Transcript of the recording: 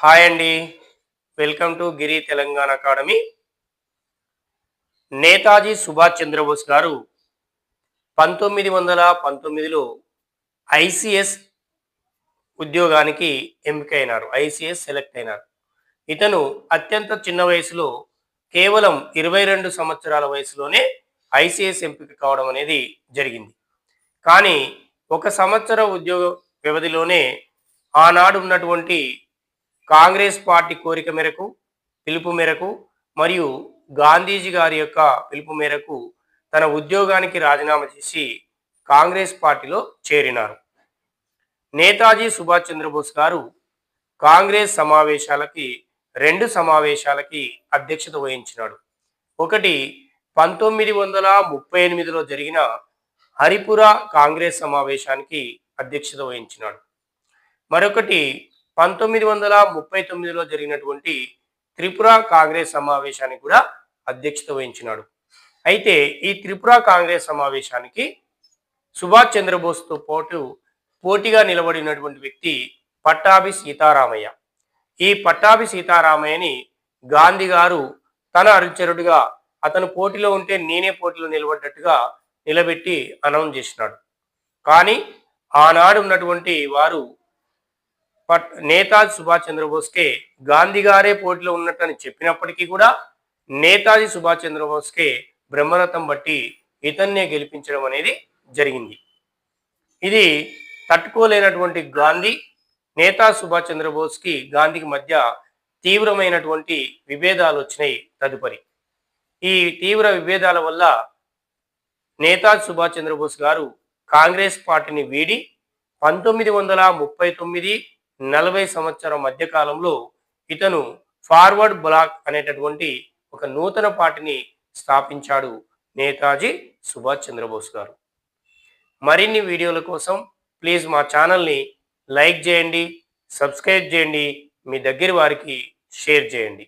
Hi అండి. Welcome to Giri Telangana academy. Netaji Subhash Chandrabose గారు పంతొమ్మిది వందల పంతొమ్మిదిలో ఐసిఎస్ ఉద్యోగానికి ఎంపికైనారు ఐసిఎస్ సెలెక్ట్ అయినారు. ఇతను అత్యంత చిన్న వయసులో కేవలం ఇరవై రెండు సంవత్సరాల వయసులోనే ఐసిఎస్ ఎంపిక కావడం అనేది జరిగింది. కానీ ఒక సంవత్సర ఉద్యోగ వ్యవధిలోనే ఆనాడు ఉన్నటువంటి కాంగ్రెస్ పార్టీ కోరిక మేరకు పిలుపు మేరకు మరియు గాంధీజీ గారి యొక్క పిలుపు మేరకు తన ఉద్యోగానికి రాజీనామా చేసి కాంగ్రెస్ పార్టీలో చేరినారు. నేతాజీ సుభాష్ చంద్రబోస్ గారు కాంగ్రెస్ సమావేశాలకి రెండు సమావేశాలకి అధ్యక్షత వహించినాడు. ఒకటి పంతొమ్మిది వందల ముప్పై ఎనిమిదిలో జరిగిన హరిపుర కాంగ్రెస్ సమావేశానికి అధ్యక్షత వహించినాడు. మరొకటి పంతొమ్మిది వందల ముప్పై తొమ్మిదిలో జరిగినటువంటి త్రిపుర కాంగ్రెస్ సమావేశానికి కూడా అధ్యక్షత వహించినాడు. అయితే ఈ త్రిపుర కాంగ్రెస్ సమావేశానికి సుభాష్ చంద్రబోస్తో పాటు పోటీగా నిలబడినటువంటి వ్యక్తి పట్టాభి సీతారామయ్య. ఈ పట్టాభి సీతారామయ్యని గాంధీ గారు తన అనుచరుడిగా అతను పోటీలో ఉంటే నేనే పోటీలో నిలబడ్డట్టుగా నిలబెట్టి అనౌన్స్ చేసినాడు. కానీ ఆనాడు ఉన్నటువంటి వారు పట్ నేతాజీ సుభాష్ చంద్రబోస్కే గాంధీ గారే పోటీలో ఉన్నట్టని చెప్పినప్పటికీ కూడా నేతాజీ సుభాష్ చంద్రబోస్కే బ్రహ్మరథం బట్టి ఇతన్నే గెలిపించడం అనేది జరిగింది. ఇది తట్టుకోలేనటువంటి గాంధీ నేతాజీ సుభాష్ చంద్రబోస్కి గాంధీకి మధ్య తీవ్రమైనటువంటి విభేదాలు వచ్చినాయి తదుపరి. ఈ తీవ్ర విభేదాల వల్ల నేతాజీ సుభాష్ చంద్రబోస్ గారు కాంగ్రెస్ పార్టీని వీడి పంతొమ్మిది వందల ముప్పై తొమ్మిది నలభై సంవత్సరం మధ్య కాలంలో ఇతను ఫార్వర్డ్ బ్లాక్ అనేటటువంటి ఒక నూతన పార్టీని స్థాపించాడు నేతాజీ సుభాష్ చంద్రబోస్ గారు. మరిన్ని వీడియోల కోసం ప్లీజ్ మా ఛానల్ని లైక్ చేయండి సబ్స్క్రైబ్ చేయండి మీ దగ్గర వారికి షేర్ చేయండి.